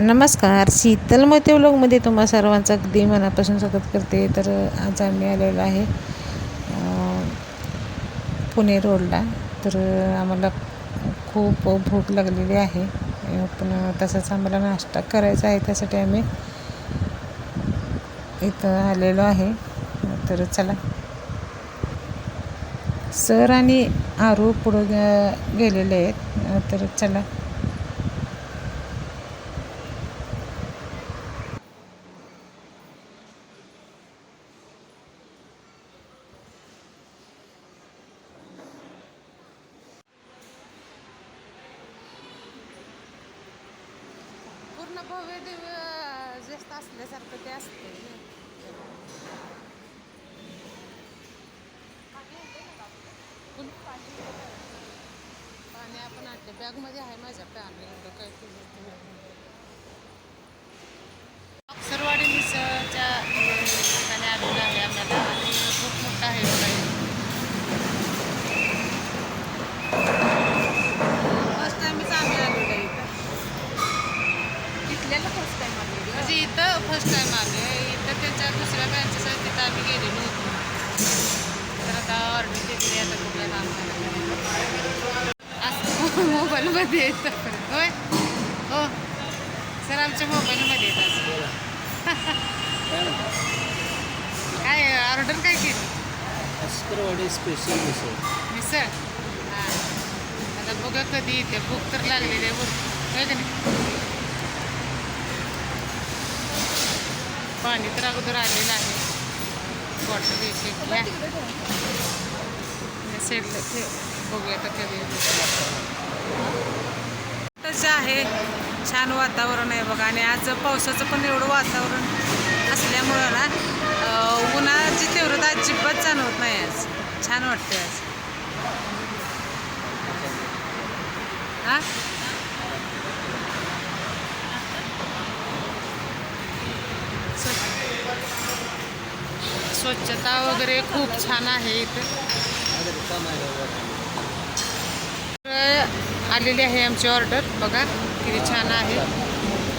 नमस्कार. शीतल मोते व्लॉगमध्ये तुम्हा सर्वांचं अगदी मनापासून स्वागत करते. तर आज आम्ही आलेलो आहे पुणे रोडला. तर आम्हाला खूप भूक लागलेली आहे. पण तसंच आम्हाला नाश्ता करायचा आहे त्यासाठी आम्ही इथं आलेलो आहे. तर चला. सर आणि आरू पुढं गेलेले आहेत. तर चला. भव्य दिव्य जास्त असल्यासारखं ते असते पाणी आपण आणले बॅगमध्ये आहे माझ्या पाणी एवढं काय अक्षरवाडी मिसळच्या ठिकाणी आलेलं आहे आम्हाला आणि खूप मोठा आहे बघा फर्स्ट टाइमच आम्ही आलेलो आहे इथं इथल्याला फर्स्ट टाइम आलेली म्हणजे इथं फर्स्ट टाइम आले इथं त्यांच्या दुसऱ्या ब्रँचेस आहेत तिथं आम्ही गेलेलो होतो. तर आता ऑर्डर केली आता बघूया आम्हाला असं मोबाईलमध्ये येतं होय? हो. सर आमच्या मोबाईलमध्ये येत असं. काय ऑर्डर काय केली? अस्करवाडी स्पेशल मिसळ मिसळ? हां. आता बघा कधी येते. भूक तर लागलेली आहे भरपूर होय का नाही? पाणी तर अगोदर आलेलं आहे. बॉटल एक एक ठेव. बघूया तर कधी तसं आहे. छान वातावरण आहे बघा. आणि आज पावसाचं पण एवढं वातावरण असल्यामुळं ना उन्हाची तीव्रता अजिबात जाणवत नाही आज. छान वाटते आज. हां? स्वच्छता वगैरे खूप छान आहे इथं. तर आलेली आहे आमची ऑर्डर. बघा किती छान आहे.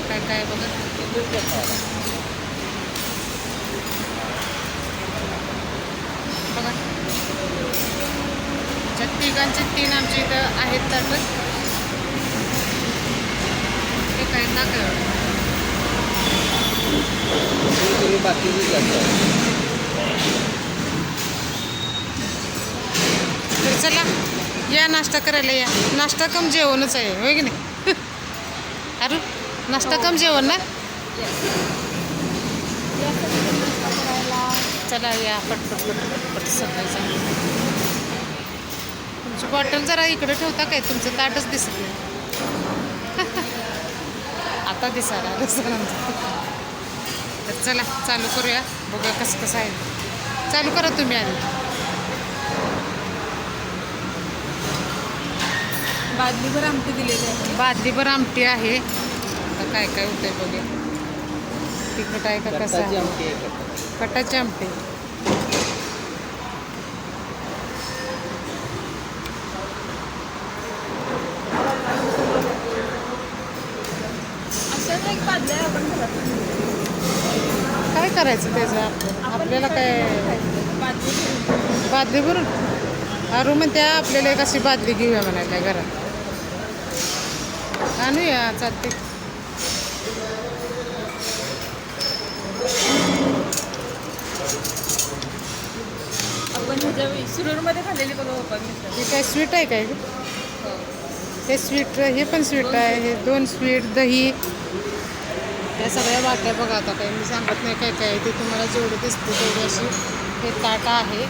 काय काय बघा. बघा. ज्या तिघांचे तीन आमच्या इथं आहेत तर ते काय ना बाकी बाकीचे जास्त तर चला या नाश्ता करायला या. नाश्ता कम जेवणच आहे होय की नाही? अरे नाश्ता कम जेवण ना? चला या पटपट पटपट सगळं तुमची बॉटल जरा इकडे ठेवता काय? तुमचं ताटच दिसत नाही. आता दिसायला आलं तर चला चालू करूया. बघा कसं कसं आहे. चालू करा तुम्ही आधी. बादलीभर आमटी दिलेली आहे. बादलीभर आमटी आहे. आता काय काय होतंय बघूया. तिखट आहे का कसं कटाची आहे आमटी आहे कटाची. आमटी. काय करायचं त्याचं? आपण आपल्याला काय. बादली भरून. अरू म्हणते आपल्याला एक अशी बादली घेऊया म्हणायला घरात. आणूया चालते आपण सुरूरमध्ये खाल्लेली बघा हे काय स्वीट आहे काय? हे स्वीट हे पण स्वीट आहे. हे दोन स्वीट दही. या सगळ्या वाट्या बघा आता काही मी सांगत नाही काय काय. ते तुम्हाला जेवढं दिसते तेवढी अशी हे ताट आहे.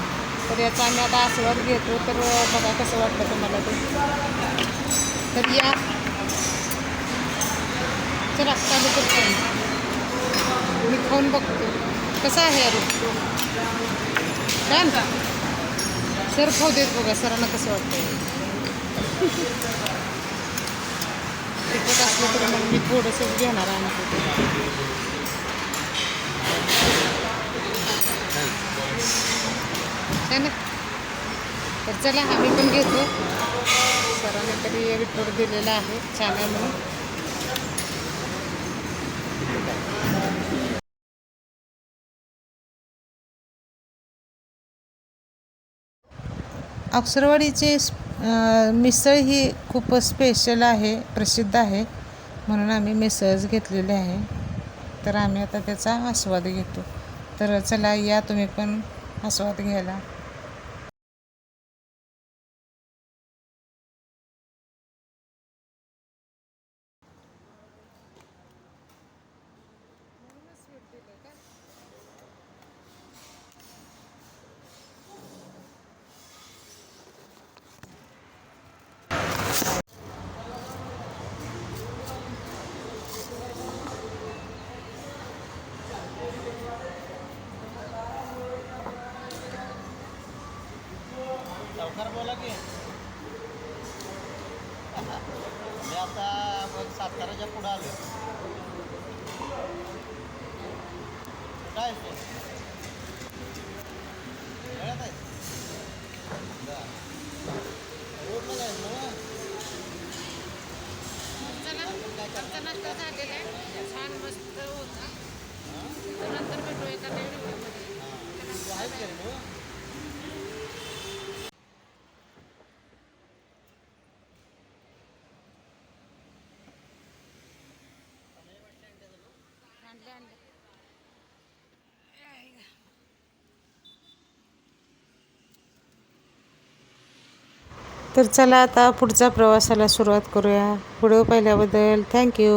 तर याचा आम्ही आता आस्वाद घेतो तर बघा कसं वाटतं तुम्हाला ते. तर या. चला चालू करतो मी खाऊन बघतो. कसं आहे अरे छान. का सर खाऊ देत बघा सरांना कसं वाटतं तिखट असलं तर मग मी थोडंसंच घेणार आहे ना? तर चला आम्ही पण घेतो. सरांनी तरी रिपोर्ट दिलेला आहे छान आहे म्हणून. अक्षरवाडीचे मिसळ ही खूप स्पेशल आहे प्रसिद्ध आहे. म्हणून आम्ही मिसळच घेतलेली आहे. तर आम्ही आता त्याचा आस्वाद घेतो. तर चला या तुम्ही पण आस्वाद घ्यायला. साताराच्या पुढं आलो काय आहेस तू आहे? रोडला जायचं ना झालेलं आहे मस्त होता नंतर भेटू एका तू आहेस घरी ना मग? तर चला आता पुढच्या प्रवासाला सुरुवात करूया. व्हिडिओ पाहिल्याबद्दल थँक्यू